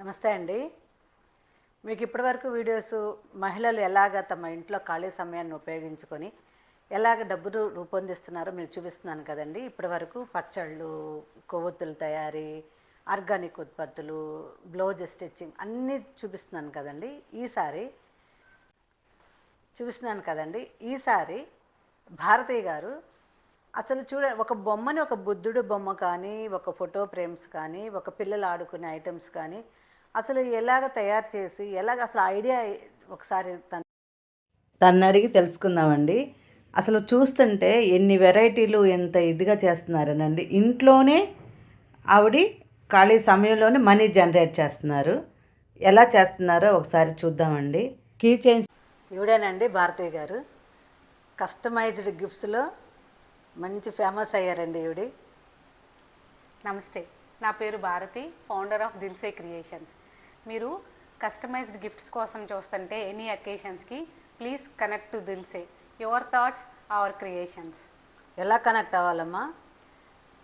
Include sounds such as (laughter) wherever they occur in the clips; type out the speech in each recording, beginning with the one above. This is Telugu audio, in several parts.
నమస్తే అండి. మీకు ఇప్పటివరకు వీడియోస్ మహిళలు ఎలాగ తమ ఇంట్లో ఖాళీ సమయాన్ని ఉపయోగించుకొని ఎలాగ డబ్బును రూపొందిస్తున్నారో మీకు చూపిస్తున్నాను కదండి. ఇప్పటివరకు పచ్చళ్ళు కొవ్వొత్తుల తయారీ ఆర్గానిక్ ఉత్పత్తులు బ్లౌజ్ స్టిచ్చింగ్ అన్నీ చూపిస్తున్నాను కదండి. ఈసారి చూపిస్తున్నాను కదండి. ఈసారి భారతీయ గారు అసలు చూడ ఒక బొమ్మని ఒక బుద్ధుడు బొమ్మ కానీ ఒక ఫోటో ఫ్రేమ్స్ కానీ ఒక పిల్లలు ఆడుకునే ఐటమ్స్ కానీ అసలు ఎలాగ తయారు చేసి ఎలాగ అసలు ఐడియా ఒకసారి తన తను అడిగి తెలుసుకుందామండి. అసలు చూస్తుంటే ఎన్ని వెరైటీలు ఎంత ఇదిగా చేస్తున్నారనండి. ఇంట్లోనే ఆవిడ ఖాళీ సమయంలోనే మనీ జనరేట్ చేస్తున్నారు. ఎలా చేస్తున్నారో ఒకసారి చూద్దామండి. కీ చైన్స్ ఇవిడేనండి భారతయ్య గారు. కస్టమైజ్డ్ గిఫ్ట్స్లో మంచి ఫేమస్ అయ్యారండి ఈవిడి. నమస్తే. నా పేరు Bharati founder of Dilse creations మీరు కస్టమైజ్డ్ గిఫ్ట్స్ కోసం చూస్తుంటే any అకేషన్స్కి please connect to Dilse your thoughts our creations ఎలా కనెక్ట్ అవ్వాలమ్మా?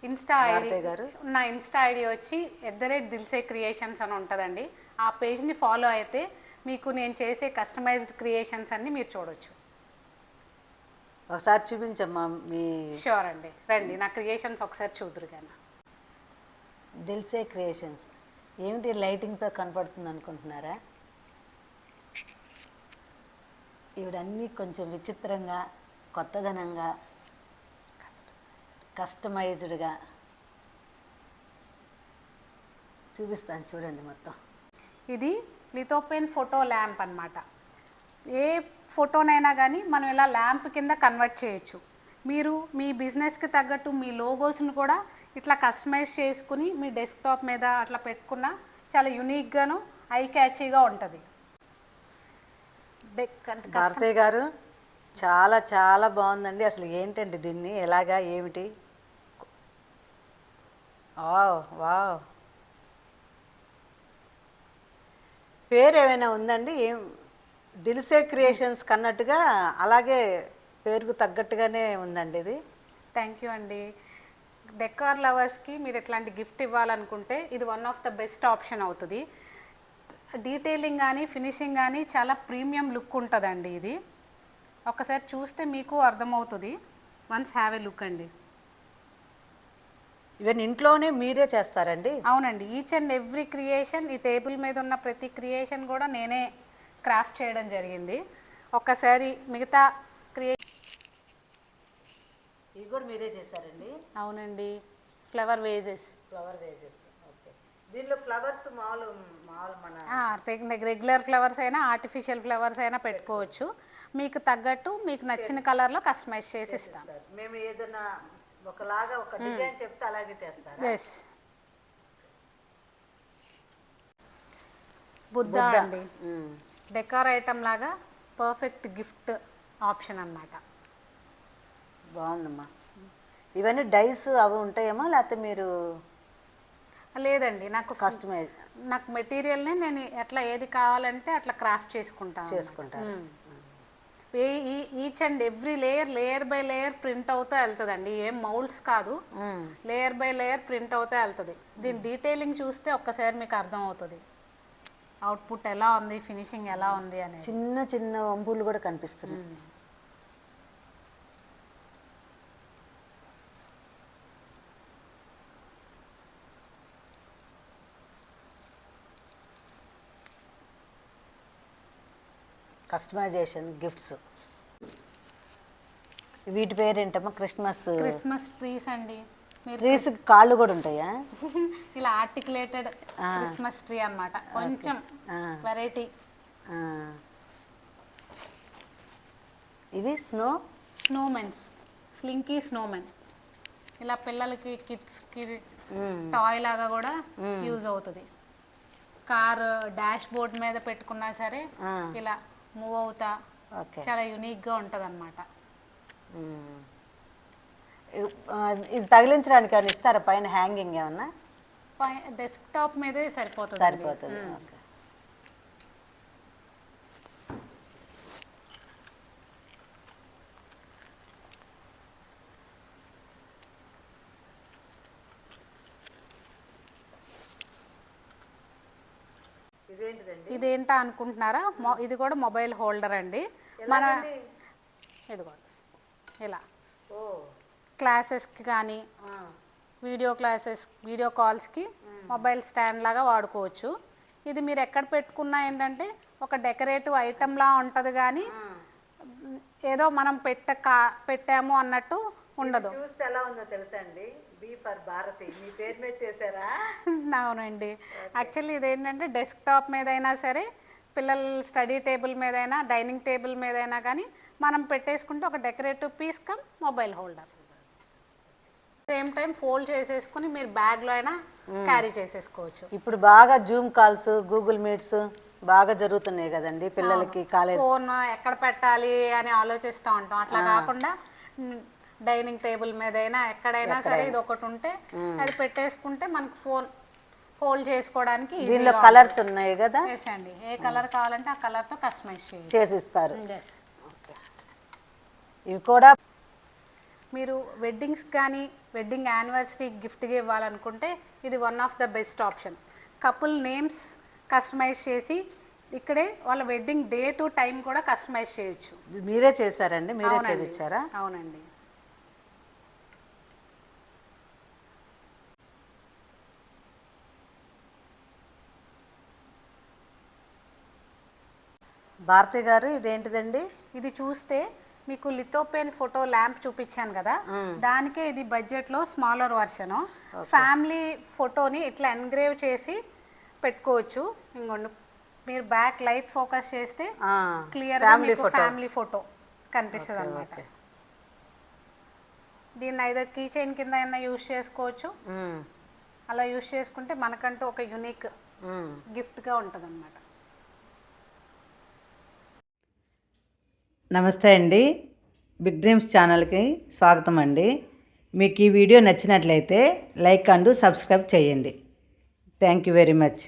ఇన్స్టా ఐడి గారు. నా ఇన్స్టా ఐడి వచ్చి at the rate Dilse creations అని ఉంటుందండి. ఆ పేజ్ని ఫాలో అయితే మీకు నేను చేసే కస్టమైజ్డ్ క్రియేషన్స్ అన్ని మీరు చూడొచ్చు. ఒకసారి చూపించమ్మా మీ షూర్ అండి. రండి నా క్రియేషన్స్ ఒకసారి చూదురు కానీ దిల్సే క్రియేషన్స్ ఏమిటి లైటింగ్తో కనపడుతుంది అనుకుంటున్నారా? ఈవిడన్నీ కొంచెం విచిత్రంగా కొత్తదనంగా కస్టమైజ్డ్గా చూపిస్తాను చూడండి మొత్తం. ఇది లిథోపెన్ ఫోటో ల్యాంప్ అన్నమాట. ఏ ఫోటోనైనా కానీ మనం ఇలా ల్యాంప్ కింద కన్వర్ట్ చేయొచ్చు. మీరు మీ బిజినెస్కి తగ్గట్టు మీ లోగోస్ని కూడా ఇట్లా కస్టమైజ్ చేసుకుని మీ డెస్క్టాప్ మీద అట్లా పెట్టుకున్న చాలా యునిక్గాను ఐ క్యాచీగా ఉంటుంది భారతయ్య గారు చాలా చాలా బాగుందండి. అసలు ఏంటండి దీన్ని? ఎలాగా? ఏమిటి? Wow wow. పేరు ఏమైనా ఉందండి? ఏం దిల్సే క్రియేషన్స్ కన్నట్టుగా అలాగే పేరుకు తగ్గట్టుగానే ఉందండి ఇది. థ్యాంక్ యూ అండి. డెకార్ లవర్స్కి మీరు ఇట్లాంటి గిఫ్ట్ ఇవ్వాలనుకుంటే ఇది one of the best option అవుతుంది. డీటెయిలింగ్ కానీ ఫినిషింగ్ కానీ చాలా ప్రీమియం లుక్ ఉంటుందండి ఇది. ఒకసారి చూస్తే మీకు అర్థమవుతుంది. వన్స్ హ్యావ్ ఏ లుక్ అండి. ఇవన్నీ ఇంట్లోనే మీరే చేస్తారండి? అవునండి. ఈచ్ అండ్ ఎవ్రీ క్రియేషన్ ఈ టేబుల్ మీద ఉన్న ప్రతి క్రియేషన్ కూడా నేనే క్రాఫ్ట్ చేయడం జరిగింది. ఒక్కసారి మిగతా క్రియే ఇవి కూడా మీరే చేశారండి? అవునండి. Flower vases. Flower vases. Okay. దీనిలో ఫ్లవర్స్ మామూలు మామూలు మన రెగ్యులర్ ఫ్లవర్స్ అయినా ఆర్టిఫిషియల్ ఫ్లవర్స్ అయినా పెట్టుకోవచ్చు. మీకు తగ్గట్టు మీకు నచ్చిన కలర్లో కస్టమైజ్ చేసి ఇస్తాం. మేము ఏదైనా ఒకలాగా ఒక డిజైన్ చెప్తే అలాగే చేస్తారా? ఎస్ బుద్ధ. అండి. డెకార్ ఐటమ్ లాగా పర్ఫెక్ట్ గిఫ్ట్ ఆప్షన్ అన్నమాట. బాగుందమ్మా. ఇవన్నీ డైస్ అవి ఉంటాయేమో లేకపోతే మీరు లేదండి నాకు కస్టమైజ్ నాకు మెటీరియల్ని నేను ఎట్లా ఏది కావాలంటే అట్లా క్రాఫ్ట్ చేసుకుంటాను. చేసుకుంటారు. Each and every layer layer by layer print అవుతా వెళ్తుందండి. ఏం మౌల్డ్స్ కాదు. లేయర్ బై లేయర్ ప్రింట్ అవుతా వెళ్తుంది. దీని డీటెయిలింగ్ చూస్తే ఒక్కసారి మీకు అర్థం అవుతుంది. అవుట్పుట్ ఎలా ఉంది ఫినిషింగ్ ఎలా ఉంది అనేది. చిన్న చిన్న వంపులు కూడా కనిపిస్తున్నాయి. Customization gifts. వీటి పేరేంటమ్మా? క్రిస్మస్. క్రిస్మస్ ట్రీస్ అండి. ట్రీస్ కాళ్ళు కూడా ఉంటాయా? (laughs) ఇలా ఆర్టికులేటెడ్ క్రిస్మస్ ట్రీ అన్నమాట. కొంచెం. వెరైటీ. ఇవి స్నో? స్నోమెన్స్. Slinky Snowman. ఇలా పిల్లలకి కిడ్స్కి మ్మ్. టాయ్ లాగా కూడా యూజ్ అవుతుంది. కార్ డాష్ బోర్డ్ మీద పెట్టుకున్నా సరే. ఇలా మూవ్ అవుతా. ఓకే. చాలా యునిక్గా ఉంటుంది అనమాట ఇది తగిలించడానికి ఏమైనా ఇస్తారా పైన హ్యాంగింగ్ ఏమన్నా? డెస్క్టాప్ మీదే సరిపోతుంది. సరిపోతుంది ఓకే ఇదేంటిదండి ఇదేంటా అనుకుంటున్నారా? ఇది కూడా మొబైల్ హోల్డర్ అండి. మన ఎలాగండి? ఇదిగో ఇలా. క్లాసెస్కి కానీ వీడియో క్లాసెస్ వీడియో కాల్స్కి మొబైల్ స్టాండ్ లాగా వాడుకోవచ్చు. ఇది మీరు ఎక్కడ పెట్టుకున్నా ఏంటంటే ఒక డెకరేటివ్ ఐటెంలా ఉంటుంది కానీ ఏదో మనం పెట్ట కా పెట్టాము అన్నట్టు ఉండదు. చూస్తే ఎలా ఉందో తెలుసా అండి? ఫర్ భారతి. మీ పేరు మీద చేశారా? అవునండి. యాక్చువల్లీ ఇదేంటంటే డెస్క్టాప్ మీదైనా సరే పిల్లల స్టడీ టేబుల్ మీదైనా డైనింగ్ టేబుల్ మీదైనా కానీ మనం పెట్టేసుకుంటే ఒక decorative piece come mobile holder. Same time fold చేసేసుకుని మీరు బ్యాగ్లో అయినా క్యారీ చేసేసుకోవచ్చు. ఇప్పుడు బాగా జూమ్ కాల్స్ గూగుల్ మీట్స్ బాగా జరుగుతున్నాయి కదండి పిల్లలకి కాలేజ్ ఫోన్ ఎక్కడ పెట్టాలి అని ఆలోచిస్తూ ఉంటాం. అట్లా కాకుండా డైనింగ్ టేబుల్ మీదైనా ఎక్కడైనా సరే ఇది ఒకటి ఉంటే అది పెట్టేసుకుంటే మనకు ఫోన్ హోల్డ్ చేసుకోవడానికి దీనిలో కలర్స్ ఉన్నాయి కదా? ఎస్ అండి. ఏ కలర్ కావాలంటే ఆ కలర్తో కస్టమైజ్ చేయండి. చేసిస్తారు. ఎస్ ఇవి కూడా మీరు వెడ్డింగ్స్ కానీ వెడ్డింగ్ యానివర్సరీ గిఫ్ట్గా ఇవ్వాలనుకుంటే ఇది one of the best option couple names customize చేసి ఇక్కడే వాళ్ళ వెడ్డింగ్ డే టు టైం కూడా కస్టమైజ్ చేయొచ్చు. మీరే చేశారండి? మీరే. చేపించారా అవునండి. భారతి గారు ఇదేంటిదండి? ఇది చూస్తే మీకు లిథోపెన్ ఫోటో ల్యాంప్ చూపించాను కదా? దానికే ఇది బడ్జెట్లో స్మాలర్ వర్షను. ఫ్యామిలీ ఫోటోని ఇట్లా ఎన్గ్రేవ్ చేసి పెట్టుకోవచ్చు. ఇంకొండి మీరు బ్యాక్ లైట్ ఫోకస్ చేస్తే clear family photo. Family photo కనిపిస్తుంది అనమాట. దీన్ని ఐదర్ కీ చైన్ కింద అయినా యూజ్ చేసుకోవచ్చు. అలా యూజ్ చేసుకుంటే మనకంటూ ఒక యునిక్. గిఫ్ట్గా ఉంటుంది అనమాట నమస్తే అండి. బిగ్ డ్రీమ్స్ ఛానల్కి స్వాగతం అండి. మీకు ఈ వీడియో నచ్చినట్లయితే లైక్ అండ్ సబ్స్క్రైబ్ చేయండి. Thank you very much.